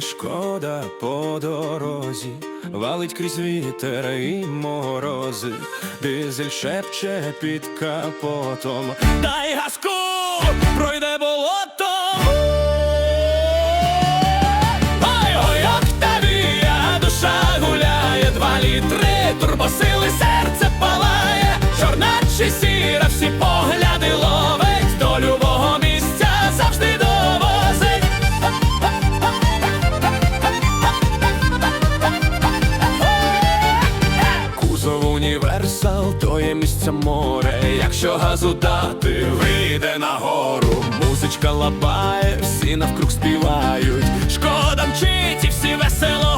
Шкода по дорозі, валить крізь вітер і морози, дизель шепче під капотом. Дай газку, пройде болотом. Універсал, то є місце море. Якщо газу дати, вийде нагору. Музичка лапає, всі навкруг співають. Шкода мчить і всі весело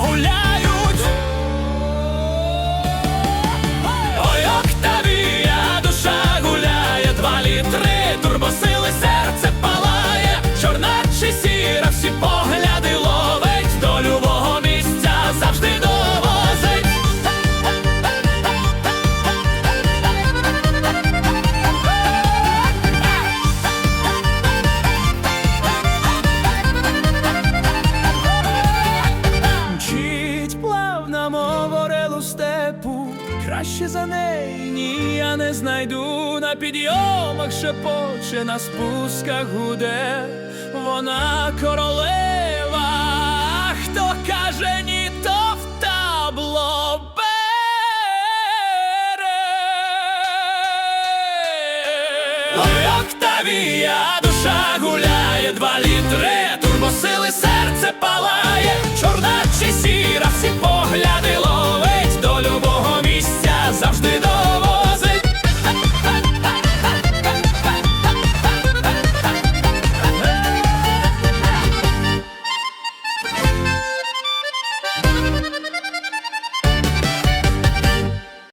мов орелу степу, краще за неї я не знайду на підйомах шепоче, на спусках гуде, вона королева, хто каже ні, то в табло бере. Ой, душа гуляє, два літри, турбосили.